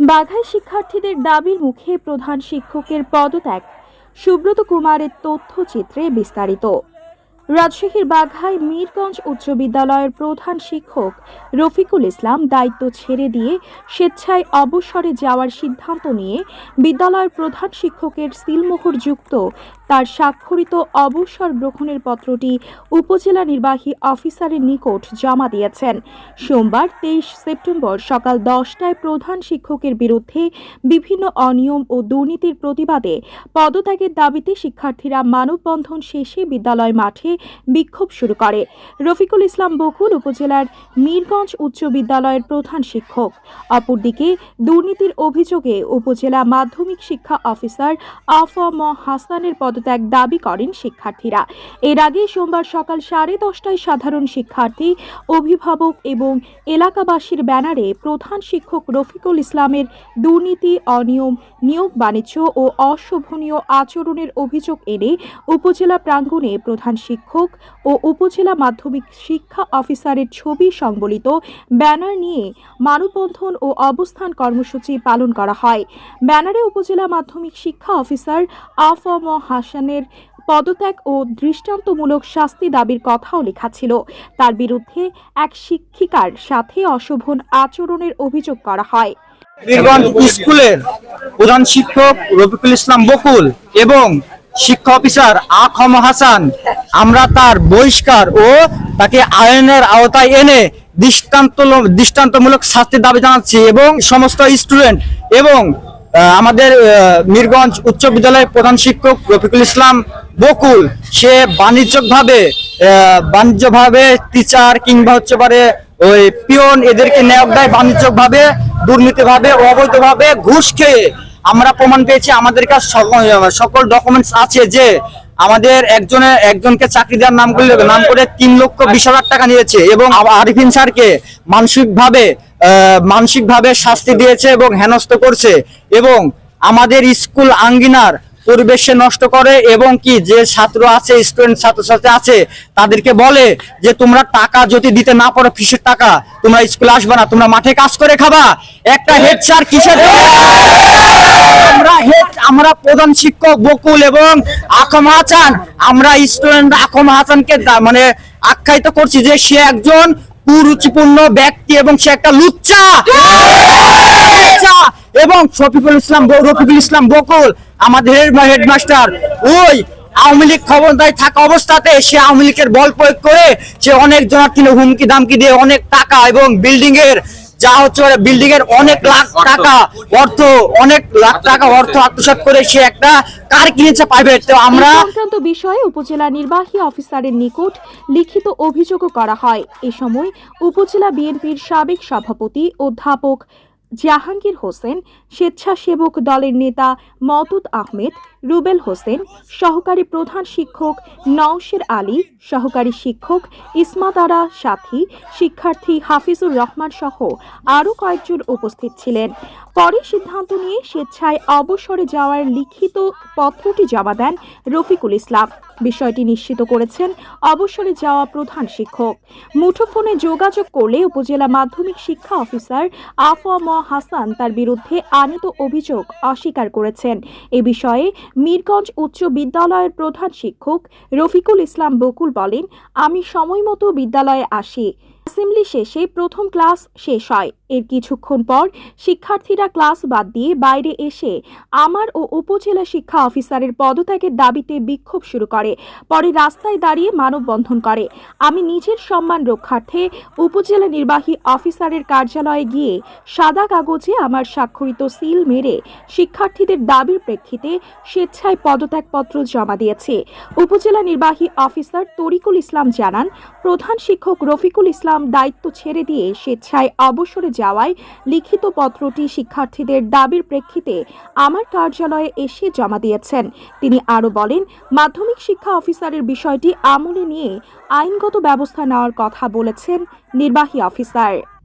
বাঘায় শিক্ষার্থীদের দাবির মুখে প্রধান শিক্ষকের পদত্যাগ। সুব্রত কুমারের তথ্যচিত্রে বিস্তারিত। রাজশাহীর বাঘায় মীরগঞ্জ উচ্চ বিদ্যালয়ের প্রধান শিক্ষক রফিকুল ইসলাম দায়িত্ব ছেড়ে দিয়ে স্বেচ্ছায় অবসরে যাওয়ার সিদ্ধান্ত নিয়ে বিদ্যালয়ের প্রধান শিক্ষকের সিলমোহর যুক্ত তার স্বাক্ষরিত অবসর গ্রহণের পত্রটি উপজেলা নির্বাহী অফিসারের নিকট জমা দিয়েছেন। সোমবার তেইশ সেপ্টেম্বর সকাল দশটায় প্রধান শিক্ষকের বিরুদ্ধে বিভিন্ন অনিয়ম ও দুর্নীতির প্রতিবাদে পদত্যাগের দাবিতে শিক্ষার্থীরা মানববন্ধন শেষে বিদ্যালয় মাঠে বিক্ষোভ শুরু করে। রফিকুল ইসলাম বকুল উপজেলার মীরগঞ্জ উচ্চ বিদ্যালয়ের প্রধান শিক্ষক। অপরদিকে দুর্নীতির অভিযোগে উপজেলা মাধ্যমিক শিক্ষা অফিসার আফম হাসানের পদত্যাগ দাবি করেন শিক্ষার্থীরা। এর আগে সোমবার সকাল সাড়ে দশটায় সাধারণ শিক্ষার্থী, অভিভাবক এবং এলাকাবাসীর ব্যানারে প্রধান শিক্ষক রফিকুল ইসলামের দুর্নীতি, অনিয়ম, নিয়োগ বাণিজ্য ও অশোভনীয় আচরণের অভিযোগ এনে উপজেলা প্রাঙ্গণে প্রধান শিক্ষক ও উপজেলা মাধ্যমিক শিক্ষা অফিসারের ছবি সংবলিত ব্যানার নিয়ে মানববন্ধন ও অবস্থান কর্মসূচি পালন করা হয়। ব্যানারে উপজেলা মাধ্যমিক শিক্ষা অফিসার আফম হাসানের পদত্যাগ ও দৃষ্টান্তমূলক শাস্তি দাবির কথাও লেখা ছিল। তার বিরুদ্ধে এক শিক্ষিকার সাথে অশোভন আচরণের অভিযোগ করা হয়। স্কুলের প্রধান শিক্ষক রফিকুল ইসলাম বকুল এবং শিক্ষা অফিসার আখম হাসান, আমরা তার বহিষ্কার ও তাকে আইনের আওতায় এনে দৃষ্টান্ত দৃষ্টান্তমূলক শাস্তির দাবি জানাচ্ছি এবং সমস্ত স্টুডেন্ট এবং আমাদের মিরগঞ্জ উচ্চ বিদ্যালয়ের প্রধান শিক্ষক রফিকুল ইসলাম বকুল, সে বাণিজ্যিকভাবে বাণিজ্যভাবে টিচার কিংবা হচ্ছে পারে ওই পিয়ন এদেরকে নিয়োগ দেয়, বাণিজ্যিকভাবে, দুর্নীতিভাবে, অবৈধভাবে ঘুষ খেয়ে আমরা প্রমাণ পেয়েছি, আমাদের কাছে সকল- ডকুমেন্টস আছে যে আমাদের একজনের একজনকে চাকরি দেওয়ার নাম করলে, নাম করে তিন লক্ষ বিশ হাজার টাকা নিয়েছে এবং আরিফিন স্যারকে মানসিকভাবে মানসিকভাবে শাস্তি দিয়েছে এবং হেনস্থ করছে এবং আমাদের স্কুল আঙ্গিনার পরিবেশে নষ্ট করে এবং কি যে ছাত্র আছে স্টুডেন্ট ছাত্রছাত্রী আছে, তাদেরকে বলে যে তোমরা টাকা যদি দিতে না পারো ফিসের টাকা, তোমরা স্কুলে আসবে না, তোমরা মাঠে কাজ করে খাবা। একটা হেড স্যার কিসের আমরা হেড আমরা প্রধান শিক্ষক বকুল এবং আকম হাসান। আমরা স্টুডেন্ট আকম হাসানকে মানে আখ্যায়িত করছি যে সে একজন কুরুচিপূর্ণ ব্যক্তি এবং সে একটা লুচ্চা। এবং শফিকুল ইসলাম রফিকুল ইসলাম বকুল, আমাদের হেডমাস্টার ওই আওয়ামী লীগ ক্ষমতায় থাকা অবস্থাতে সে আওয়ামী লীগের বল প্রয়োগ করে সে অনেক জনার কিনে হুমকি দামকি দিয়ে অনেক টাকা এবং বিল্ডিং এর যা হচ্ছে বিল্ডিং এর অনেক লাখ টাকা অর্থ অনেক লাখ টাকা অর্থ আত্মসাত করে সে একটা কার কিনেছে প্রাইভেট তো আমরা সংক্রান্ত বিষয়ে উপজেলা নির্বাহী অফিসারের নিকট লিখিত অভিযোগও করা হয়। এ সময় উপজেলা বিএনপির সাবেক সভাপতি অধ্যাপক জাহাঙ্গীর হোসেন, স্বেচ্ছাসেবক দলের নেতা মতুদ আহমেদ, রুবেল হোসেন, সহকারী প্রধান শিক্ষক নওশের আলী, সহকারী শিক্ষক ইসমাত আরা সাথী, শিক্ষার্থী হাফিজুর রহমান সহ আরও কয়েকজন উপস্থিত ছিলেন। পরে সিদ্ধান্ত নিয়ে স্বেচ্ছায় অবসরে যাওয়ার লিখিত পত্রটি জমা দেন রফিকুল ইসলাম। বিষয়টি নিশ্চিত করেছেন অবসরে যাওয়া প্রধান শিক্ষক। মুঠোফোনে যোগাযোগ করলে উপজেলা মাধ্যমিক শিক্ষা অফিসার আফম হাসান তার বিরুদ্ধে আনিত অভিযোগ অস্বীকার করেছেন। এ বিষয়ে মিরগঞ্জ উচ্চ বিদ্যালয়ের প্রধান শিক্ষক রফিকুল ইসলাম বকুল বলেন, আমি সময়মতো বিদ্যালয়ে আসি। অ্যাসেম্বলি শেষে প্রথম ক্লাস শেষ হয়। এর কিছুক্ষণ পর শিক্ষার্থীরা ক্লাস বাদ দিয়ে বাইরে এসে আমার ও উপজেলা শিক্ষা অফিসারের পদত্যাগের দাবিতে বিক্ষোভ শুরু করে। পরে রাস্তায় দাঁড়িয়ে মানববন্ধন করে। আমি নিজের সম্মান রক্ষার্থে উপজেলা নির্বাহী অফিসারের কার্যালয়ে গিয়ে সাদা কাগজে আমার স্বাক্ষরিত সিল মেরে শিক্ষার্থীদের দাবির প্রেক্ষিতে স্বেচ্ছায় পদত্যাগপত্র জমা দিয়েছে। উপজেলা নির্বাহী অফিসার তরিকুল ইসলাম জানান, প্রধান শিক্ষক রফিকুল ইসলাম দায়িত্ব ছেড়ে দিয়ে স্বেচ্ছায় অবসরে যাওয়ায় লিখিত পত্রটি শিক্ষার্থীদের দাবির প্রেক্ষিতে আমার কার্যালয়ে এসে জমা দিয়েছেন। তিনি আরও বলেন, মাধ্যমিক শিক্ষা অফিসারের বিষয়টি আমলে নিয়ে আইনগত ব্যবস্থা নেওয়ার কথা বলেছেন নির্বাহী অফিসার।